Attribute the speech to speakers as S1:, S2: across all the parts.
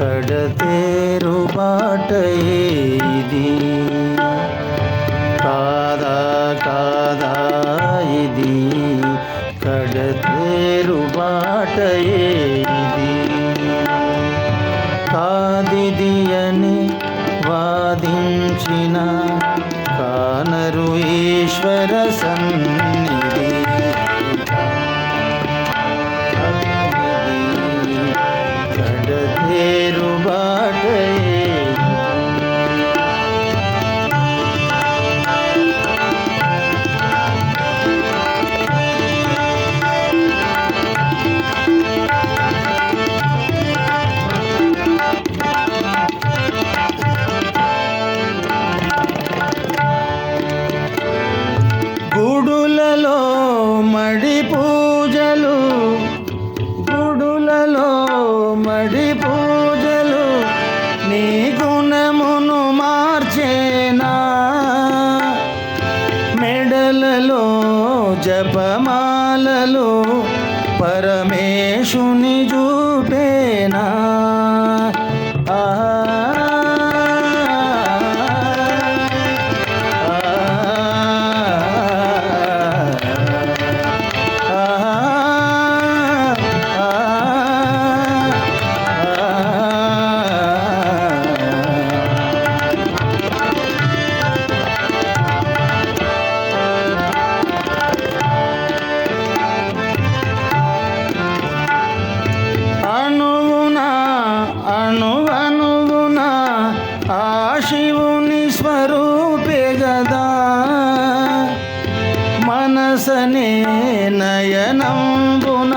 S1: కడతేరు బాట ఇది కాదా కాదా ఇది? కడతేరు బాట ఇది కాదిది అని వాదించిన కానరు ఈశ్వర సన్నిధి జపమాలలో పరమేశుని శివుని స్వరూపే గదా. మనసనే నయనంబున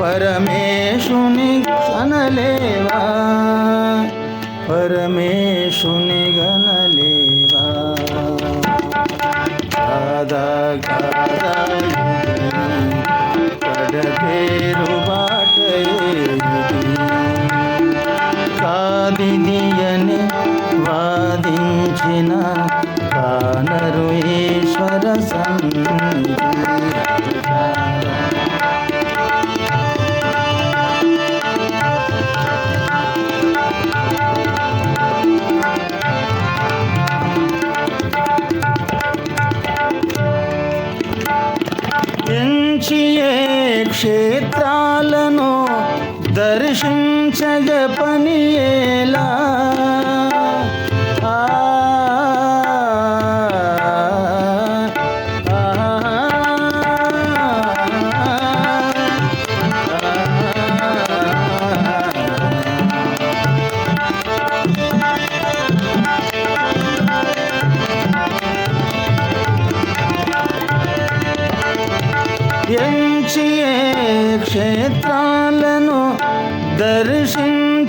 S1: పరమేశుని కనలేవా? పరమేశుని గనలేవా కాదా కాదా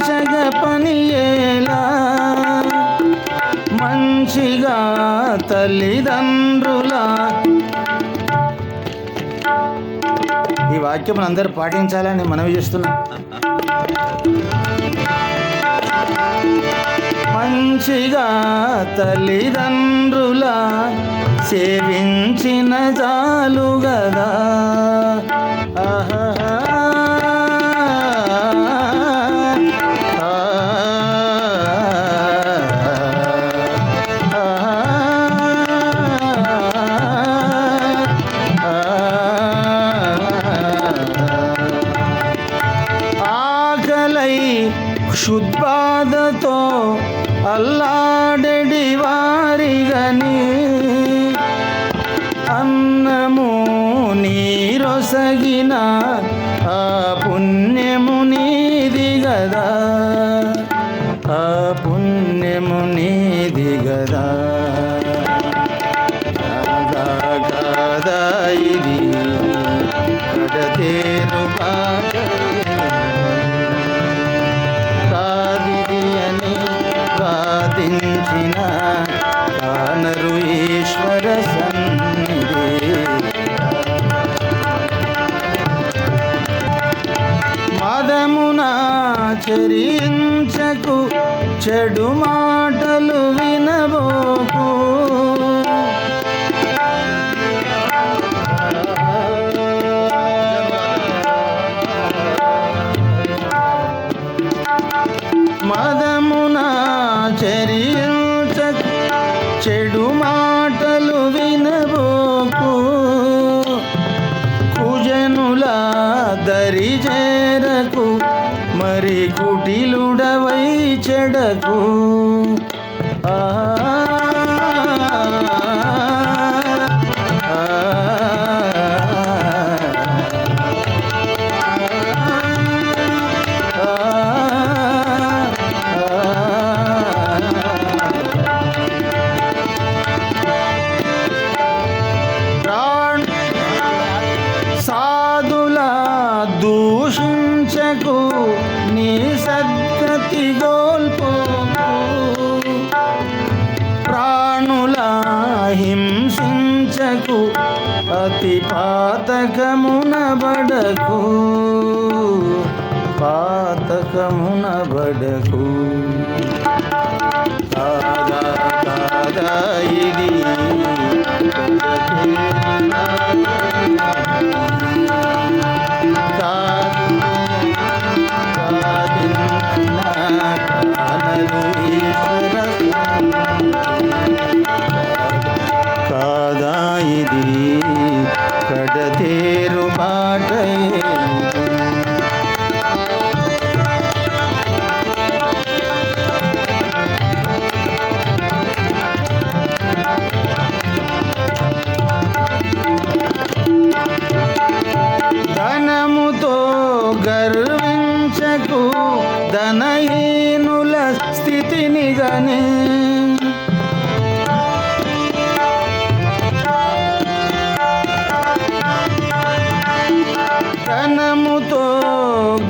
S1: దర్శించగ పనియేలా మంచిగా తల్లిదండ్రుల. ఈ వాక్యం అందరూ పాటించాలని మనవి చేస్తున్నా. మంచిగా తల్లిదండ్రుల. సేవించిన చాలు గదా. క్షుద్బాధతో అల్లాడెడి వారిగని అన్నము నీరొసగిన ఆ ఆచరించకు. చెడు మాటలు వినబోకు நடக்கும் పాతి పాతకమునబడకు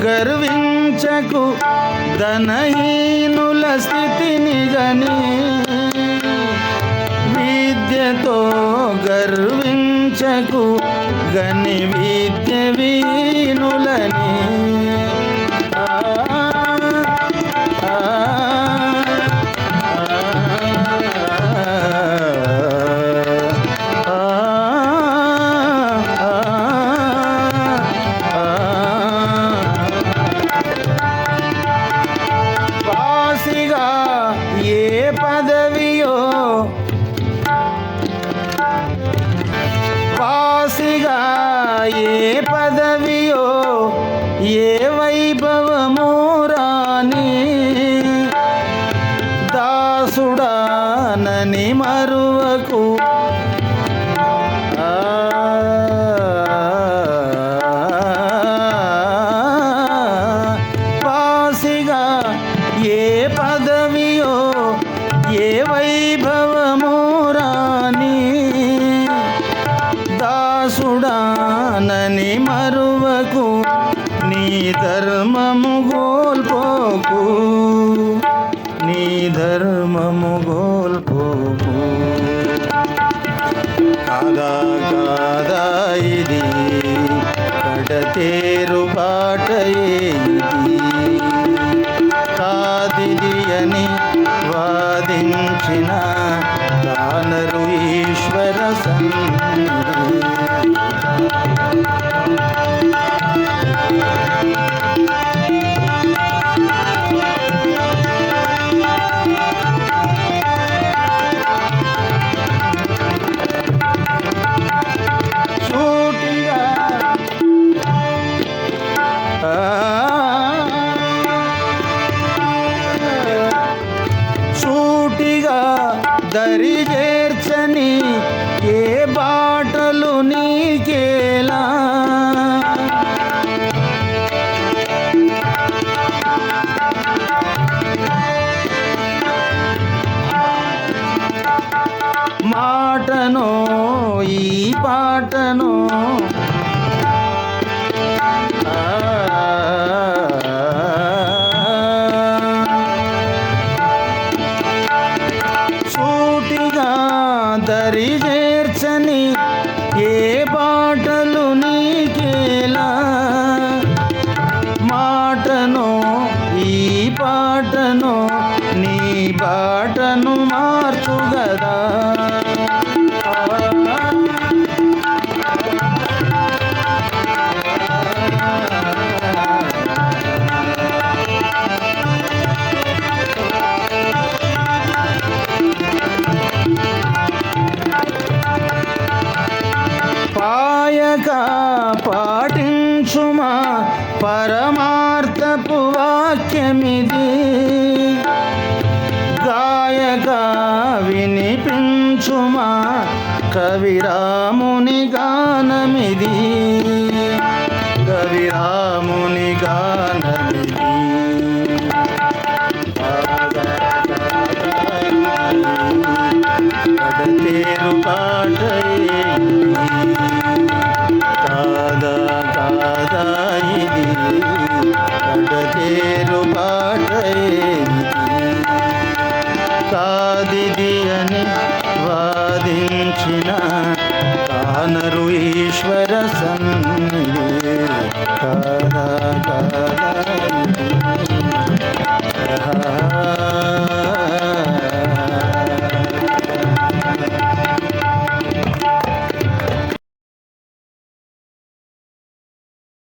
S1: గర్వించకు ధనహీనుల స్థితిని గని. విద్యతో గర్వించకు గని విద్య వీనులని కోల్పోము. కాదా కాదా ఇది. కడతేరు బాటయే ఇది దరి చేర్చని ఏ బాటలు నీకేలా? మాటనో ఈ పాటనో పాటను నీ బాటను మార్చుగదా పాయక పాటించుమా పర వాక్యమిది. గాయగా వినిపించుమా కవిరాముని గానమిది. కవిరాముని గానమిది. సంపాదించిన కానరు ఈశ్వర సన్నిధి